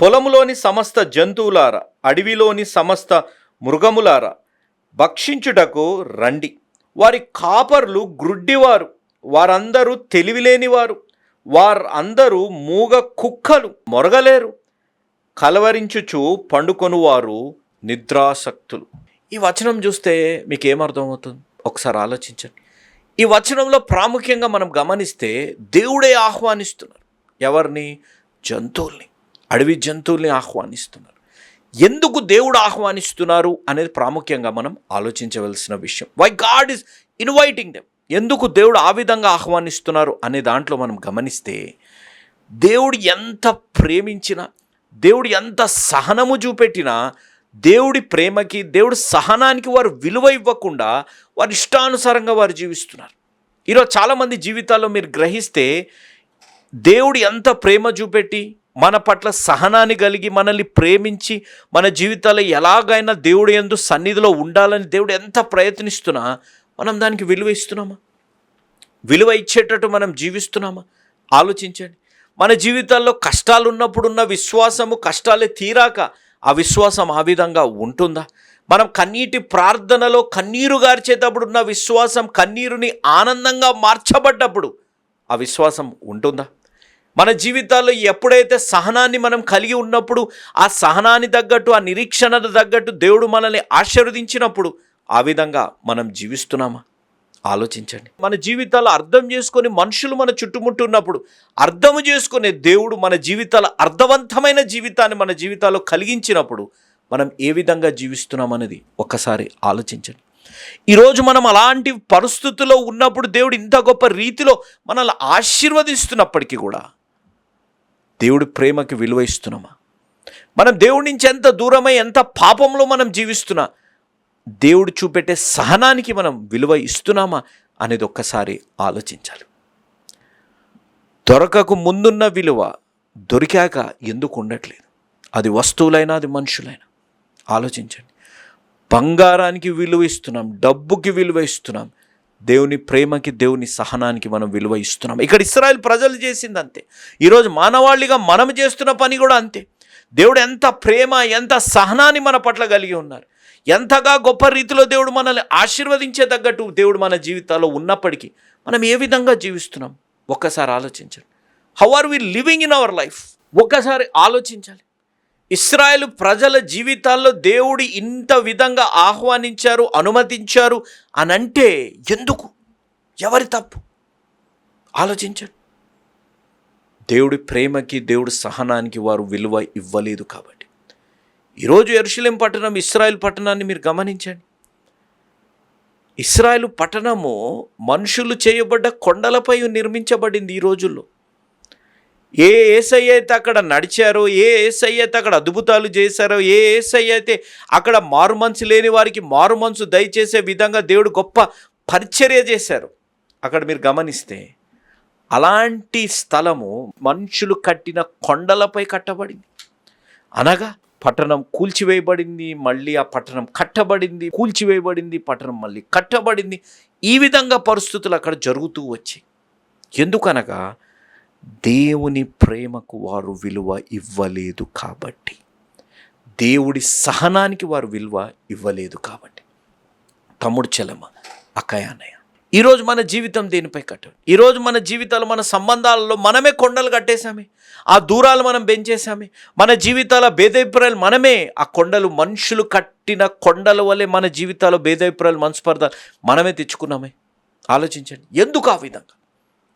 పొలములోని సమస్త జంతువులారా అడవిలోని సమస్త మృగములారా భక్షించుటకు రండి. వారి కాపర్లు గ్రుడ్డివారు వారందరూ తెలివిలేనివారు వారందరూ మూగ కుక్కలు మొరగలేరు. కలవరించుచు పండుకొనువారు నిద్రాసక్తులు. ఈ వచనం చూస్తే మీకు ఏమర్థమవుతుంది ఒకసారి ఆలోచించండి. ఈ వచనంలో ప్రాముఖ్యంగా మనం గమనిస్తే దేవుడే ఆహ్వానిస్తున్నారు. ఎవరిని? జంతువుల్ని. అడవి జంతువుల్ని ఆహ్వానిస్తున్నారు. ఎందుకు దేవుడు ఆహ్వానిస్తున్నారు అనేది ప్రాముఖ్యంగా మనం ఆలోచించవలసిన విషయం. Why God is inviting them ఎందుకు దేవుడు ఆ విధంగా ఆహ్వానిస్తున్నారు అనే దాంట్లో మనం గమనిస్తే దేవుడు ఎంత ప్రేమించినా దేవుడు ఎంత సహనము చూపెట్టినా దేవుడి ప్రేమకి దేవుడి సహనానికి వారు విలువ ఇవ్వకుండా వారి ఇష్టానుసారంగా వారు జీవిస్తున్నారు. ఈరోజు చాలామంది జీవితాల్లో మీరు గ్రహిస్తే దేవుడు ఎంత ప్రేమ చూపెట్టి మన పట్ల సహనాన్ని కలిగి మనల్ని ప్రేమించి మన జీవితాల్లో ఎలాగైనా దేవుడు ఎందు సన్నిధిలో ఉండాలని దేవుడు ఎంత ప్రయత్నిస్తున్నా మనం దానికి విలువ ఇస్తున్నామా? విలువ ఇచ్చేటట్టు మనం జీవిస్తున్నామా? ఆలోచించండి. మన జీవితాల్లో కష్టాలు ఉన్నప్పుడున్న విశ్వాసము కష్టాలే తీరాక ఆ విశ్వాసం ఆ విధంగా ఉంటుందా? మనం కన్నీటి ప్రార్థనలో కన్నీరు గార్చేటప్పుడు ఉన్న విశ్వాసం కన్నీరుని ఆనందంగా మార్చబడ్డప్పుడు ఆ విశ్వాసం ఉంటుందా? మన జీవితాల్లో ఎప్పుడైతే సహనాన్ని మనం కలిగి ఉన్నప్పుడు ఆ సహనాన్ని తగ్గట్టు ఆ నిరీక్షణ తగ్గట్టు దేవుడు మనల్ని ఆశీర్వదించినప్పుడు ఆ విధంగా మనం జీవిస్తున్నామా? ఆలోచించండి. మన జీవితాలు అర్థం చేసుకొని మనుషులు మన చుట్టుముట్టు ఉన్నప్పుడు అర్థము చేసుకునే దేవుడు మన జీవితాల అర్థవంతమైన జీవితాన్ని మన జీవితాల్లో కలిగించినప్పుడు మనం ఏ విధంగా జీవిస్తున్నాం అనేది ఆలోచించండి. ఈరోజు మనం అలాంటి పరిస్థితుల్లో ఉన్నప్పుడు దేవుడు ఇంత గొప్ప రీతిలో మనల్ని ఆశీర్వదిస్తున్నప్పటికీ కూడా దేవుడి ప్రేమకి విలువ ఇస్తున్నామా? మనం దేవుడి నుంచి ఎంత దూరమై ఎంత పాపంలో మనం జీవిస్తున్నా దేవుడు చూపెట్టే సహనానికి మనం విలువ ఇస్తున్నామా అనేది ఒక్కసారి ఆలోచించాలి. దొరకకు ముందున్న విలువ దొరికాక ఎందుకు ఉండట్లేదు? అది వస్తువులైనా అది మనుషులైనా. ఆలోచించండి. బంగారానికి విలువ ఇస్తున్నాం డబ్బుకి విలువ ఇస్తున్నాం దేవుని ప్రేమకి దేవుని సహనానికి మనం విలువ ఇస్తున్నాం. ఇక్కడ ఇస్రాయల్ ప్రజలు చేసింది అంతే ఈరోజు మానవాళిగా మనం చేస్తున్న పని కూడా అంతే. దేవుడు ఎంత ప్రేమ ఎంత సహనాన్ని మన పట్ల కలిగి ఉన్నారు. ఎంతగా గొప్ప రీతిలో దేవుడు మనల్ని ఆశీర్వదించే తగ్గట్టు దేవుడు మన జీవితాల్లో ఉన్నప్పటికీ మనం ఏ విధంగా జీవిస్తున్నాం? ఒక్కసారి ఆలోచించండి. How are we living in our life ఒక్కసారి ఆలోచించాలి. ఇస్రాయేల్ ప్రజల జీవితాల్లో దేవుడు ఇంత విధంగా ఆహ్వానించారు అనుమతించారు అని అంటే ఎందుకు? ఎవరి తప్పు? ఆలోచించండి. దేవుడి ప్రేమకి దేవుడి సహనానికి వారు విలువ ఇవ్వలేదు కాబట్టి. ఈరోజు ఎరుషలేం పట్టణం ఇస్రాయల్ పట్టణాన్ని మీరు గమనించండి. ఇస్రాయేల్ పట్టణము మనుషులు చేయబడ్డ కొండలపై నిర్మించబడింది ఈ రోజుల్లో. ఏ ఏసై అయితే అక్కడ నడిచారో ఏ ఏసై అయితే అక్కడ అద్భుతాలు చేశారో ఏ ఏసై అయితే అక్కడ మారు మనసు లేని వారికి మారు మనసు దయచేసే విధంగా దేవుడు గొప్ప పరిచర్య చేశారు. అక్కడ మీరు గమనిస్తే అలాంటి స్థలము మనుషులు కట్టిన కొండలపై కట్టబడింది. అనగా పట్టణం కూల్చివేయబడింది మళ్ళీ ఆ పట్టణం కట్టబడింది కూల్చివేయబడింది పట్టణం మళ్ళీ కట్టబడింది. ఈ విధంగా పరిస్థితులు అక్కడ జరుగుతూ వచ్చాయి. ఎందుకనగా దేవుని ప్రేమకు వారు విలువ ఇవ్వలేదు కాబట్టి. దేవుడి సహనానికి వారు విలువ ఇవ్వలేదు కాబట్టి. తమ్ముడు చెలమ అకయానయ ఈరోజు మన జీవితం దేనిపై కట్టాలి? ఈరోజు మన జీవితాలు మన సంబంధాలలో మనమే కొండలు కట్టేశామే. ఆ దూరాలు మనం పెంచేశామే మన జీవితాల భేదాభిప్రాయాలు మనమే. ఆ కొండలు మనుషులు కట్టిన కొండల వల్లే మన జీవితాల భేదాభిప్రాయాలు మనస్పర్ధాలు మనమే తెచ్చుకున్నామే. ఆలోచించండి. ఎందుకు ఆ విధంగా?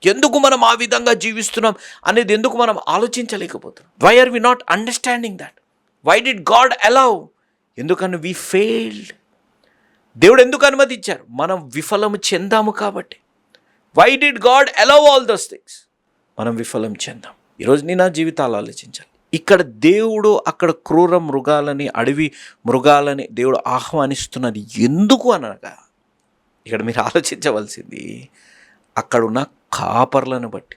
ఎందుకు మనం ఆ విధంగా జీవిస్తున్నాం అనేది ఎందుకు మనం ఆలోచించలేకపోతున్నాం? Why are we not understanding that why did God allow ఎందుకని వి ఫెయిల్డ్ దేవుడు ఎందుకు అనుమతించారు? మనం విఫలము చెందాము కాబట్టి. Why did God allow all those things మనం విఫలం చెందాం. ఈరోజు నేను నా జీవితాలు ఆలోచించాలి. ఇక్కడ దేవుడు అక్కడ క్రూర మృగాలని అడవి మృగాలని దేవుడు ఆహ్వానిస్తున్నది ఎందుకు అనగా ఇక్కడ మీరు ఆలోచించవలసింది అక్కడున్న కాపర్లను బట్టి.